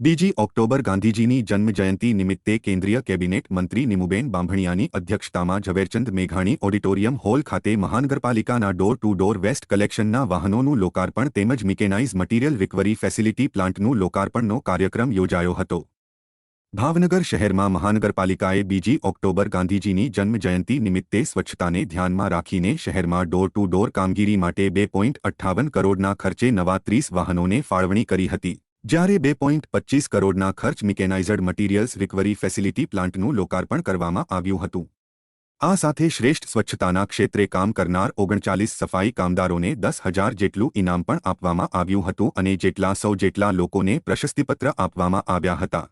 બીજી ઓક્ટોબર ગાંધીજીની જન્મજયંતિ નિમિત્તે કેન્દ્રીય કેબિનેટ મંત્રી નિમુબેન બાંભણિયાની અધ્યક્ષતામાં ઝવેરચંદ મેઘાણી ઓડિટોરિયમ હોલ ખાતે મહાનગરપાલિકાના ડોર ટુ ડોર વેસ્ટ કલેક્શનના વાહનોનું લોકાર્પણ તેમજ મિકેનાઇઝ મટીરીયલ રિકવરી ફેસિલિટી પ્લાન્ટનું લોકાર્પણનો કાર્યક્રમ યોજાયો હતો. ભાવનગર શહેરમાં મહાનગરપાલિકાએ બીજી ઓક્ટોબર ગાંધીજીની જન્મજયંતિ નિમિત્તે સ્વચ્છતાને ધ્યાનમાં રાખીને શહેરમાં ડોર ટુ ડોર કામગીરી માટે બે કરોડના ખર્ચે નવા ત્રીસ વાહનોને ફાળવણી કરી હતી. જ્યારે બે પોઈન્ટ પચ્ચીસ કરોડના ખર્ચ મિકેનાઇઝડ મટીરીયલ્સ રિકવરી ફેસિલિટી પ્લાન્ટનું લોકાર્પણ કરવામાં આવ્યું હતું. આ સાથે શ્રેષ્ઠ સ્વચ્છતાના ક્ષેત્રે કામ કરનાર ઓગણચાલીસ સફાઈ કામદારોને દસ હજાર જેટલું ઇનામ પણ આપવામાં આવ્યું હતું અને જેટલા સૌ જેટલા લોકોને પ્રશસ્તિપત્ર આપવામાં આવ્યા હતા.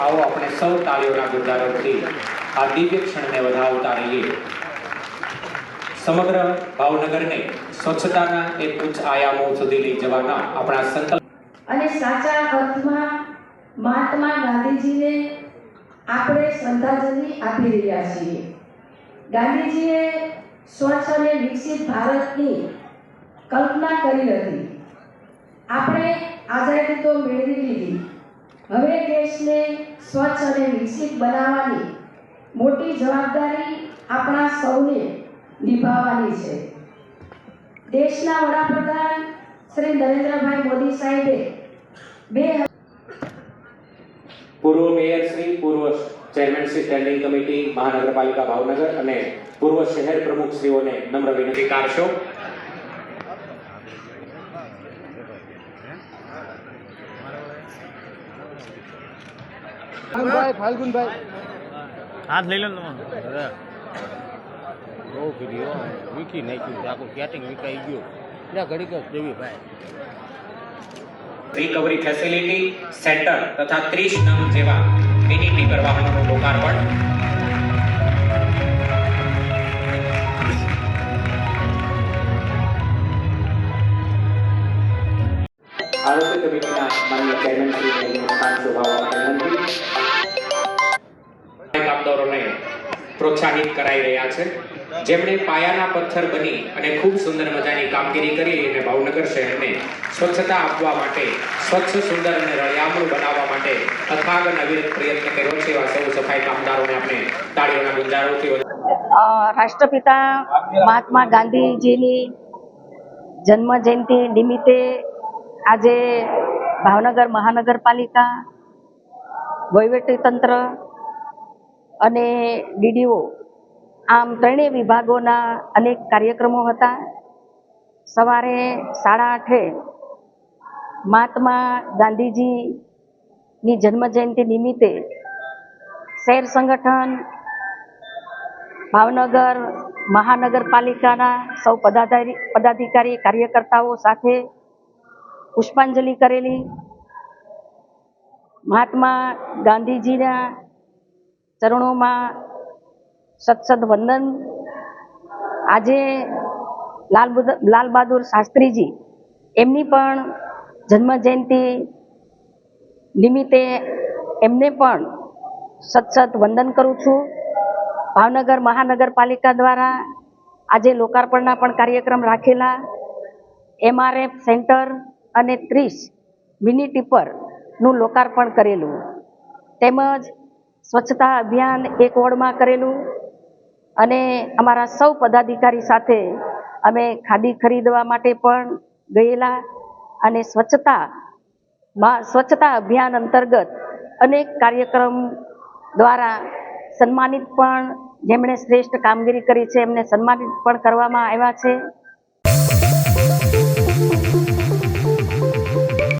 આવો આપણે સૌ તાળીઓના ગુજારોથી આ દિવ્ય ક્ષણને વધાવતા રહીએ. સમગ્ર ભાવનગરને સ્વચ્છતાના એક ઉચ્ચ આયામો સુધી લઈ જવાના આપણા સંકલ્પ. અને સાચા અર્થમાં મહાત્મા ગાંધીજીને આપણે શ્રદ્ધાંજલિ આપી રહ્યા છીએ. ગાંધીજીએ સ્વચ્છ અને વિકસિત ભારતની કલ્પના કરી હતી. આપણે આઝાદી તો મેળવી લીધી. હવે દેશને સ્વચ્છ અને વિકસિત બનાવવાની મોટી જવાબદારી આપણા સૌને નિભાવવાની છે. દેશના વડાપ્રધાન શ્રી નરેન્દ્રભાઈ મોદી સાહેબે બે પૂર્વ મેયર શ્રી, પૂર્વ ચેરમેન શ્રી સ્ટેન્ડિંગ કમિટી, મહાનગરપાલિકા ભાવનગર અને પૂર્વ શહેર પ્રમુખ શ્રીઓને નમ્ર વિનંતી કરશો. ફાલ્ગુનભાઈ હાથ લઈ લો ને બહુ હો વીકી નાખ્યું આખું કેટિંગ વિકાઈ ગયું. ત્યાં ઘડીક જ દેવી ભાઈ. રિકવરી ફેસિલિટી સેન્ટર તથા ત્રીસ નંગ જેવા મિની ટીપર વાહનોનું લોકાર્પણ. આરોગ્ય કમિટીના માન્ય ચેરમેન શ્રીને સ્થાન શોભાવવા વિનંતી કામદારોને પ્રોત્સાહિત કરાઈ રહ્યા છે જેમણે પાયાના પથ્થર બની અને ખૂબ સુંદર મજાની કામગીરી કરી અને ભાવનગર શહેરને સ્વચ્છતા આપવા માટે સ્વચ્છ સુંદર અને રળિયામણું બનાવવા માટે અથાગ અને અવિરત પ્રયત્ન કર્યો છે એવા સૌ સફાઈ કામદારોને આપણે તાળીઓના ગુંજારોથી રાષ્ટ્રપિતા મહાત્મા ગાંધીજીની જન્મ જયંતિ નિમિત્તે આજે ભાવનગર મહાનગરપાલિકા વહીવટીતંત્ર અને ડીડીઓ, આમ ત્રણેય વિભાગોના અનેક કાર્યક્રમો હતા. સવારે સાડા આઠે મહાત્મા ગાંધીજીની જન્મ જયંતિ નિમિત્તે શહેર સંગઠન ભાવનગર મહાનગરપાલિકાના સૌ પદાધિકારી કાર્યકર્તાઓ સાથે પુષ્પાંજલિ કરેલી. મહાત્મા ગાંધીજીના ચરણોમાં સત્સદ વંદન. આજે લાલ લાલ બહાદુર શાસ્ત્રીજી એમની પણ જન્મ જયંતિ નિમિત્તે એમને પણ સતસત વંદન કરું છું. ભાવનગર મહાનગરપાલિકા દ્વારા આજે લોકાર્પણના પણ કાર્યક્રમ રાખેલા. એમઆરએફ સેન્ટર અને ત્રીસ મિની ટીપરનું લોકાર્પણ કરેલું. તેમજ સ્વચ્છતા અભિયાન એક વોર્ડમાં કરેલું અને અમારા સૌ પદાધિકારી સાથે અમે ખાદી ખરીદવા માટે પણ ગયેલા અને સ્વચ્છતા સ્વચ્છતા અભિયાન અંતર્ગત અનેક કાર્યક્રમ દ્વારા સન્માનિત પણ જેમણે શ્રેષ્ઠ કામગીરી કરી છે, એમને સન્માનિત પણ કરવામાં આવ્યા છે.